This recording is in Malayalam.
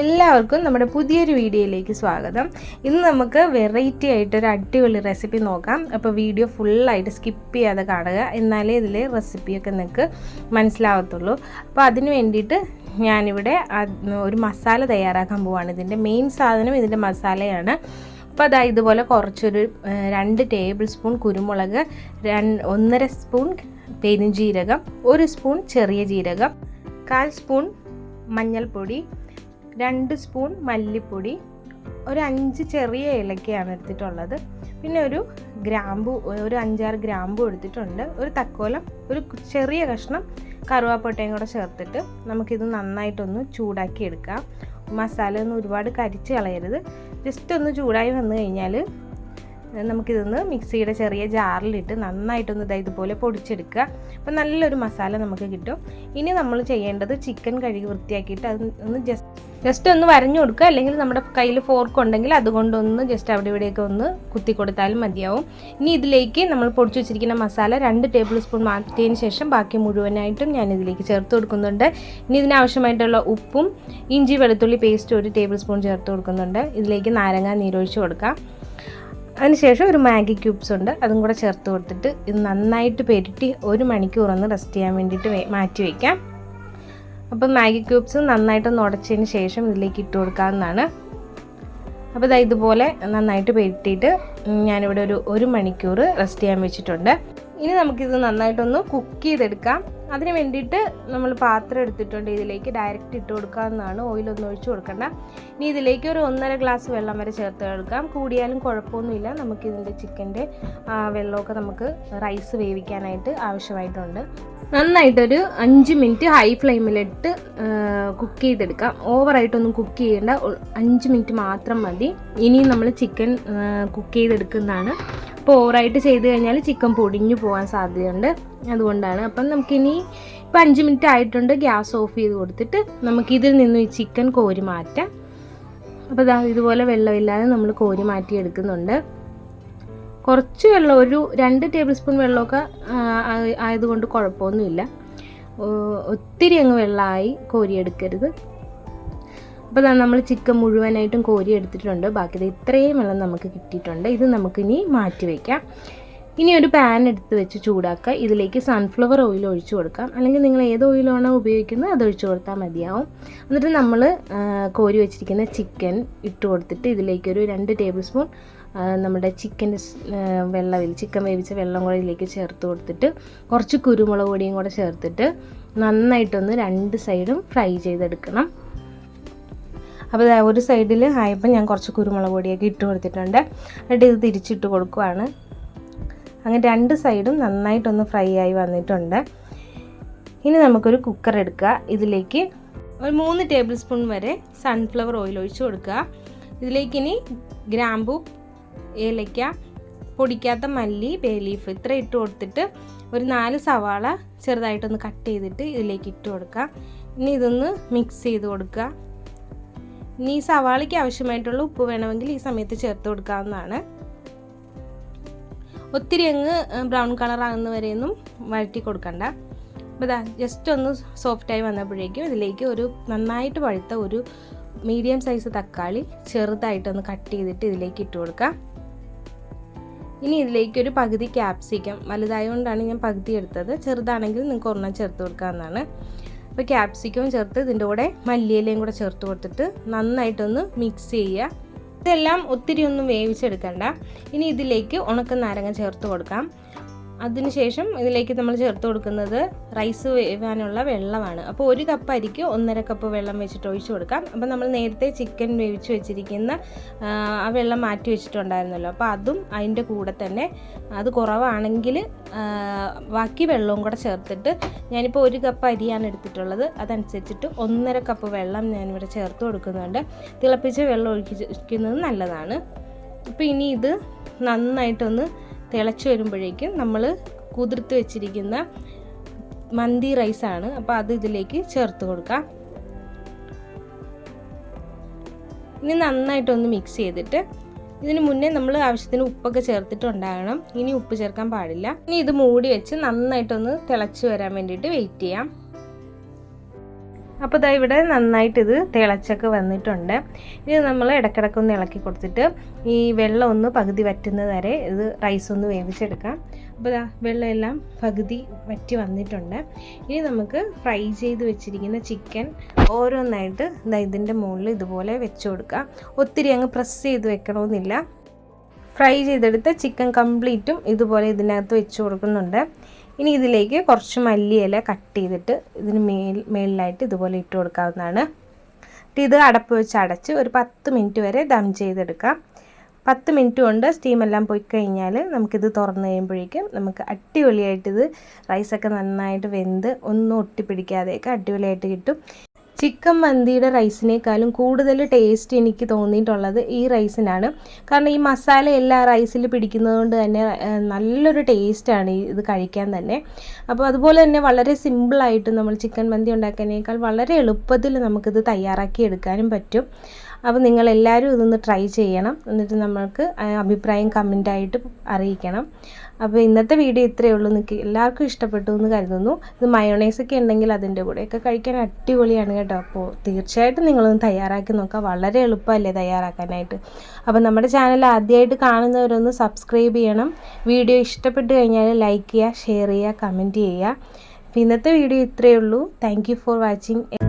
എല്ലാവർക്കും നമ്മുടെ പുതിയൊരു വീഡിയോയിലേക്ക് സ്വാഗതം. ഇന്ന് നമുക്ക് വെറൈറ്റി ആയിട്ട് ഒരു അടിപൊളി റെസിപ്പി നോക്കാം. അപ്പോൾ വീഡിയോ ഫുള്ളായിട്ട് സ്കിപ്പ് ചെയ്യാതെ കാണുക. എന്നാലേ ഇതിലെ റെസിപ്പിയൊക്കെ നിങ്ങൾക്ക് മനസ്സിലാവത്തുള്ളൂ. അപ്പോൾ അതിന് വേണ്ടിയിട്ട് ഞാനിവിടെ ഒരു മസാല തയ്യാറാക്കാൻ പോവാണ്. ഇതിന്റെ മെയിൻ സാധനം ഇതിന്റെ മസാലയാണ്. അപ്പോൾ അതാ ഇതുപോലെ കുറച്ചൊരു രണ്ട് ടേബിൾ സ്പൂൺ കുരുമുളക് രണ്ട് ഒന്നര സ്പൂൺ പെരുംജീരകം ഒരു സ്പൂൺ ചെറിയ ജീരകം കാൽ സ്പൂൺ മഞ്ഞൾപ്പൊടി രണ്ട് സ്പൂൺ മല്ലിപ്പൊടി ഒരു അഞ്ച് ചെറിയ ഇലക്കയാണ് എടുത്തിട്ടുള്ളത്. പിന്നെ ഒരു ഗ്രാമ്പു ഒരു അഞ്ചാറ് ഗ്രാമ്പു എടുത്തിട്ടുണ്ട്. ഒരു തക്കോലം ഒരു ചെറിയ കഷ്ണം കറുവാപ്പട്ടയും കൂടെ ചേർത്തിട്ട് നമുക്കിത് നന്നായിട്ടൊന്ന് ചൂടാക്കി എടുക്കാം. മസാല ഒന്നും ഒരുപാട് കരിച്ച് കളയരുത്. ജസ്റ്റ് ഒന്ന് ചൂടായി വന്നു കഴിഞ്ഞാൽ നമുക്കിതൊന്ന് മിക്സിയുടെ ചെറിയ ജാറിലിട്ട് നന്നായിട്ടൊന്ന് ഇതാ ഇതുപോലെ പൊടിച്ചെടുക്കുക. അപ്പോൾ നല്ലൊരു മസാല നമുക്ക് കിട്ടും. ഇനി നമ്മൾ ചെയ്യേണ്ടത് ചിക്കൻ കഴുകി വൃത്തിയാക്കിയിട്ട് അത് ഒന്ന് ജസ്റ്റ് ജസ്റ്റ് ഒന്ന് വരഞ്ഞു കൊടുക്കുക. അല്ലെങ്കിൽ നമ്മുടെ കയ്യിൽ ഫോർക്ക് ഉണ്ടെങ്കിൽ അതുകൊണ്ടൊന്ന് ജസ്റ്റ് അവിടെ ഇവിടെയൊക്കെ ഒന്ന് കുത്തി കൊടുത്താലും മതിയാവും. ഇനി ഇതിലേക്ക് നമ്മൾ പൊടിച്ചു വെച്ചിരിക്കുന്ന മസാല രണ്ട് ടേബിൾ സ്പൂൺ മാറ്റിയതിന് ശേഷം ബാക്കി മുഴുവനായിട്ടും ഞാൻ ഇതിലേക്ക് ചേർത്ത് കൊടുക്കുന്നുണ്ട്. ഇനി ഇതിനാവശ്യമായിട്ടുള്ള ഉപ്പും ഇഞ്ചി വെളുത്തുള്ളി പേസ്റ്റ് ഒരു ടേബിൾ സ്പൂൺ ചേർത്ത് കൊടുക്കുന്നുണ്ട്. ഇതിലേക്ക് നാരങ്ങ നീരൊഴിച്ച് കൊടുക്കാം. അതിനുശേഷം ഒരു മാഗി ക്യൂബ്സ് ഉണ്ട്. അതും കൂടെ ചേർത്ത് കൊടുത്തിട്ട് ഇത് നന്നായിട്ട് പെരുട്ടി ഒരു മണിക്കൂർ ഒന്ന് റെസ്റ്റ് ചെയ്യാൻ വേണ്ടിയിട്ട് മാറ്റി വയ്ക്കാം അപ്പം മാഗി ക്യൂബ്സ് നന്നായിട്ടൊന്ന് ഉടച്ചതിന് ശേഷം ഇതിലേക്ക് ഇട്ട് കൊടുക്കാവുന്നതാണ്. അപ്പോൾ ഇതാ ഇതുപോലെ നന്നായിട്ട് പെരുട്ടിയിട്ട് ഞാനിവിടെ ഒരു ഒരു മണിക്കൂർ റെസ്റ്റ് ചെയ്യാൻ വെച്ചിട്ടുണ്ട്. ഇനി നമുക്കിത് നന്നായിട്ടൊന്ന് കുക്ക് ചെയ്തെടുക്കാം. അതിന് വേണ്ടിയിട്ട് നമ്മൾ പാത്രം എടുത്തിട്ടുണ്ട്. ഇതിലേക്ക് ഡയറക്റ്റ് ഇട്ട് കൊടുക്കാവുന്നതാണ്. ഓയിലൊന്നും ഒഴിച്ചു കൊടുക്കണ്ട. ഇനി ഇതിലേക്ക് ഒരു ഒന്നര ഗ്ലാസ് വെള്ളം വരെ ചേർത്ത് കൊടുക്കാം. കൂടിയാലും കുഴപ്പമൊന്നുമില്ല. നമുക്ക് ഇതിന്റെ ചിക്കന്റെ വെള്ളമൊക്കെ നമുക്ക് റൈസ് വേവിക്കാനായിട്ട് ആവശ്യമായിട്ടുണ്ട്. നന്നായിട്ടൊരു അഞ്ച് മിനിറ്റ് ഹൈ ഫ്ലെയിമിലിട്ട് കുക്ക് ചെയ്തെടുക്കാം. ഓവറായിട്ടൊന്നും കുക്ക് ചെയ്യേണ്ട അഞ്ച് മിനിറ്റ് മാത്രം മതി. ഇനിയും നമ്മൾ ചിക്കൻ കുക്ക് ചെയ്തെടുക്കുന്നതാണ്. അപ്പോൾ ഓവറായിട്ട് ചെയ്ത് കഴിഞ്ഞാൽ ചിക്കൻ പൊടിഞ്ഞു പോകാൻ സാധ്യതയുണ്ട്. അതുകൊണ്ടാണ്. അപ്പം നമുക്കിനി ഇപ്പം അഞ്ച് മിനിറ്റ് ആയിട്ടുണ്ട്. ഗ്യാസ് ഓഫ് ചെയ്ത് കൊടുത്തിട്ട് നമുക്കിതിൽ നിന്നും ഈ ചിക്കൻ കോരി മാറ്റാം. അപ്പോൾ ഇതാ ഇതുപോലെ വെള്ളമില്ലാതെ നമ്മൾ കോരി മാറ്റി എടുക്കുന്നുണ്ട് കുറച്ച് വെള്ളം ഒരു രണ്ട് ടേബിൾ സ്പൂൺ വെള്ളമൊക്കെ ആയതുകൊണ്ട് കുഴപ്പമൊന്നുമില്ല. ഒത്തിരി അങ്ങ് വെള്ളമായി കോരിയെടുക്കരുത്. അപ്പോൾ നമ്മൾ ചിക്കൻ മുഴുവനായിട്ടും കോരി എടുത്തിട്ടുണ്ട്. ബാക്കി ഇത്രയും വെള്ളം നമുക്ക് കിട്ടിയിട്ടുണ്ട്. ഇത് നമുക്കിനി മാറ്റി വയ്ക്കാം ഇനി ഒരു പാൻ എടുത്ത് വെച്ച് ചൂടാക്കുക. ഇതിലേക്ക് സൺഫ്ലവർ ഓയിൽ ഒഴിച്ചു കൊടുക്കാം. അല്ലെങ്കിൽ നിങ്ങൾ ഏത് ഓയിലാണോ ഉപയോഗിക്കുന്നത് അത് ഒഴിച്ചു കൊടുത്താൽ മതിയാവും. എന്നിട്ട് നമ്മൾ കോരി വെച്ചിരിക്കുന്ന ചിക്കൻ ഇട്ട് കൊടുത്തിട്ട് ഇതിലേക്കൊരു രണ്ട് ടേബിൾ സ്പൂൺ നമ്മുടെ ചിക്കന്റെ വെള്ളം ചിക്കൻ വേവിച്ച വെള്ളം കൂടെ ഇതിലേക്ക് ചേർത്ത് കൊടുത്തിട്ട് കുറച്ച് കുരുമുളക് പൊടിയും കൂടെ ചേർത്തിട്ട് നന്നായിട്ടൊന്ന് രണ്ട് സൈഡും ഫ്രൈ ചെയ്തെടുക്കണം. അപ്പോൾ ഒരു സൈഡിൽ ആയപ്പോൾ ഞാൻ കുറച്ച് കുരുമുളക് പൊടിയൊക്കെ ഇട്ട് കൊടുത്തിട്ടുണ്ട്. എന്നിട്ട് ഇത് തിരിച്ചിട്ട് കൊടുക്കുവാണ്. അങ്ങനെ രണ്ട് സൈഡും നന്നായിട്ടൊന്ന് ഫ്രൈ ആയി വന്നിട്ടുണ്ട്. ഇനി നമുക്കൊരു കുക്കർ എടുക്കുക. ഇതിലേക്ക് ഒരു മൂന്ന് ടേബിൾ സ്പൂൺ വരെ സൺഫ്ലവർ ഓയിൽ ഒഴിച്ച് കൊടുക്കുക. ഇതിലേക്ക് ഇനി ഗ്രാമ്പു ഏലയ്ക്ക പൊടിക്കാത്ത മല്ലി ബേലീഫ് ഇത്ര ഇട്ട് കൊടുത്തിട്ട് ഒരു നാല് സവാള ചെറുതായിട്ടൊന്ന് കട്ട് ചെയ്തിട്ട് ഇതിലേക്ക് ഇട്ട് കൊടുക്കുക. ഇനി ഇതൊന്ന് മിക്സ് ചെയ്ത് കൊടുക്കുക. ഇനി ഈ സവാളയ്ക്ക് ആവശ്യമായിട്ടുള്ള ഉപ്പ് വേണമെങ്കിൽ ഈ സമയത്ത് ചേർത്ത് കൊടുക്കാവുന്നതാണ്. ഒത്തിരി അങ്ങ് ബ്രൗൺ കളർ ആകുന്ന വരെയൊന്നും വഴറ്റി കൊടുക്കണ്ട. അപ്പോൾ ഇതാ ജസ്റ്റ് ഒന്ന് സോഫ്റ്റായി വന്നപ്പോഴേക്കും ഇതിലേക്ക് ഒരു നന്നായിട്ട് പഴുത്ത ഒരു മീഡിയം സൈസ് തക്കാളി ചെറുതായിട്ടൊന്ന് കട്ട് ചെയ്തിട്ട് ഇതിലേക്ക് ഇട്ട് കൊടുക്കാം. ഇനി ഇതിലേക്ക് ഒരു പകുതി ക്യാപ്സിക്കം വലുതായതുകൊണ്ടാണ് ഞാൻ പകുതി എടുത്തത്. ചെറുതാണെങ്കിൽ നിങ്ങൾക്ക് ഒരെണ്ണം ചേർത്ത് കൊടുക്കാവുന്നതാണ്. അപ്പോൾ ക്യാപ്സിക്കവും ചേർത്ത് ഇതിന്റെ കൂടെ മല്ലിയിലയും കൂടെ ചേർത്ത് കൊടുത്തിട്ട് നന്നായിട്ടൊന്ന് മിക്സ് ചെയ്യുക. ഇതെല്ലാം ഒത്തിരി ഒന്നും വേവിച്ചെടുക്കണ്ട. ഇനി ഇതിലേക്ക് ഉണക്ക നാരങ്ങ ചേർത്ത് കൊടുക്കാം. അതിനുശേഷം ഇതിലേക്ക് നമ്മൾ ചേർത്ത് കൊടുക്കുന്നത് റൈസ് വേവാനുള്ള വെള്ളമാണ്. അപ്പോൾ ഒരു കപ്പ് അരിക്ക് ഒന്നര കപ്പ് വെള്ളം വെച്ചിട്ട് ഒഴിച്ചു കൊടുക്കാം. അപ്പോൾ നമ്മൾ നേരത്തെ ചിക്കൻ വേവിച്ച് വെച്ചിരിക്കുന്ന ആ, വെള്ളം മാറ്റി വെച്ചിട്ടുണ്ടായിരുന്നല്ലോ. അപ്പോൾ അതും അതിന്റെ കൂടെ തന്നെ അത് കുറവാണെങ്കിൽ ബാക്കി വെള്ളവും കൂടെ ചേർത്തിട്ട് ഞാനിപ്പോൾ ഒരു കപ്പ് അരിയാണ് എടുത്തിട്ടുള്ളത്. അതനുസരിച്ചിട്ട് ഒന്നര കപ്പ് വെള്ളം ഞാനിവിടെ ചേർത്ത് കൊടുക്കുന്നുണ്ട്. തിളപ്പിച്ച വെള്ളം ഒഴിക്കുന്നത് നല്ലതാണ്. അപ്പോൾ ഇനി ഇത് നന്നായിട്ടൊന്ന് തിളച്ച് വരുമ്പോഴേക്കും നമ്മൾ കുതിർത്ത് വെച്ചിരിക്കുന്ന മന്തി റൈസാണ്. അപ്പോൾ അത് ഇതിലേക്ക് ചേർത്ത് കൊടുക്കാം. ഇനി നന്നായിട്ടൊന്ന് മിക്സ് ചെയ്തിട്ട് ഇതിന് മുന്നേ നമ്മൾ ആവശ്യത്തിന് ഉപ്പൊക്കെ ചേർത്തിട്ടുണ്ടാകണം. ഇനി ഉപ്പ് ചേർക്കാൻ പാടില്ല. ഇനി ഇത് മൂടി വെച്ച് നന്നായിട്ടൊന്ന് തിളച്ച് വരാൻ വേണ്ടിയിട്ട് വെയിറ്റ് ചെയ്യാം. അപ്പോൾ ഇതാ ഇവിടെ നന്നായിട്ട് ഇത് തിളച്ചൊക്കെ വന്നിട്ടുണ്ട്. ഇത് നമ്മൾ ഇടയ്ക്കിടയ്ക്ക് ഒന്ന് ഇളക്കി കൊടുത്തിട്ട് ഈ വെള്ളം ഒന്ന് പകുതി വറ്റുന്നത് വരെ ഇത് റൈസ് ഒന്ന് വേവിച്ചെടുക്കാം. അപ്പോൾ ഇതാ വെള്ളമെല്ലാം പകുതി വറ്റി വന്നിട്ടുണ്ട്. ഇനി നമുക്ക് ഫ്രൈ ചെയ്ത് വെച്ചിരിക്കുന്ന ചിക്കൻ ഓരോന്നായിട്ട് ഇതാ ഇതിന്റെ മുകളിൽ ഇതുപോലെ വെച്ച് കൊടുക്കാം. ഒത്തിരി അങ്ങ് പ്രസ് ചെയ്ത് വെക്കണമെന്നില്ല. ഫ്രൈ ചെയ്തെടുത്ത ചിക്കൻ കംപ്ലീറ്റും ഇതുപോലെ ഇതിനകത്ത് വെച്ച് കൊടുക്കുന്നുണ്ട്. ഇനി ഇതിലേക്ക് കുറച്ച് മല്ലിയില കട്ട് ചെയ്തിട്ട് ഇതിന് മേൽ മേളിലായിട്ട് ഇതുപോലെ ഇട്ട് കൊടുക്കാവുന്നതാണ്. ഇത് അടപ്പ് വെച്ച് അടച്ച് ഒരു പത്ത് മിനിറ്റ് വരെ ദം ചെയ്തെടുക്കാം. പത്ത് മിനിറ്റ് കൊണ്ട് സ്റ്റീമെല്ലാം പോയി കഴിഞ്ഞാൽ നമുക്കിത് തുറന്ന് കഴിയുമ്പോഴേക്കും നമുക്ക് അടിപൊളിയായിട്ടിത് റൈസൊക്കെ നന്നായിട്ട് വെന്ത് ഒന്നും ഒട്ടിപ്പിടിക്കാതെയൊക്കെ അടിപൊളിയായിട്ട് കിട്ടും. ചിക്കൻ മന്തിയുടെ റൈസിനേക്കാളും കൂടുതൽ ടേസ്റ്റ് എനിക്ക് തോന്നിയിട്ടുള്ളത് ഈ റൈസിനാണ്. കാരണം ഈ മസാല എല്ലാ റൈസിൽ പിടിക്കുന്നതുകൊണ്ട് തന്നെ നല്ലൊരു ടേസ്റ്റാണ് ഇത് കഴിക്കാൻ തന്നെ. അപ്പോൾ അതുപോലെ തന്നെ വളരെ സിമ്പിളായിട്ട് നമ്മൾ ചിക്കൻ മന്തി ഉണ്ടാക്കുന്നതിനേക്കാൾ വളരെ എളുപ്പത്തിൽ നമുക്കിത് തയ്യാറാക്കി എടുക്കാനും പറ്റും. അപ്പോൾ നിങ്ങളെല്ലാവരും ഇതൊന്ന് ട്രൈ ചെയ്യണം. എന്നിട്ട് നമ്മൾക്ക് അഭിപ്രായം കമന്റായിട്ട് അറിയിക്കണം. അപ്പോൾ ഇന്നത്തെ വീഡിയോ ഇത്രയേ ഉള്ളൂ. നിങ്ങൾക്ക് എല്ലാവർക്കും ഇഷ്ടപ്പെട്ടു എന്ന് കരുതുന്നു. ഇത് മയോണൈസ് ഒക്കെ ഉണ്ടെങ്കിൽ അതിന്റെ കൂടെയൊക്കെ കഴിക്കാൻ അടിപൊളിയാണ് കേട്ടോ. അപ്പോൾ തീർച്ചയായിട്ടും നിങ്ങളൊന്ന് തയ്യാറാക്കി നോക്കുക വളരെ എളുപ്പമല്ലേ തയ്യാറാക്കാനായിട്ട്. അപ്പോൾ നമ്മുടെ ചാനൽ ആദ്യമായിട്ട് കാണുന്നവരൊന്ന് സബ്സ്ക്രൈബ് ചെയ്യണം. വീഡിയോ ഇഷ്ടപ്പെട്ട് കഴിഞ്ഞാൽ ലൈക്ക് ചെയ്യുക ഷെയർ ചെയ്യുക കമന്റ് ചെയ്യുക. അപ്പോൾ ഇന്നത്തെ വീഡിയോ ഇത്രയേ ഉള്ളൂ. Thank for watching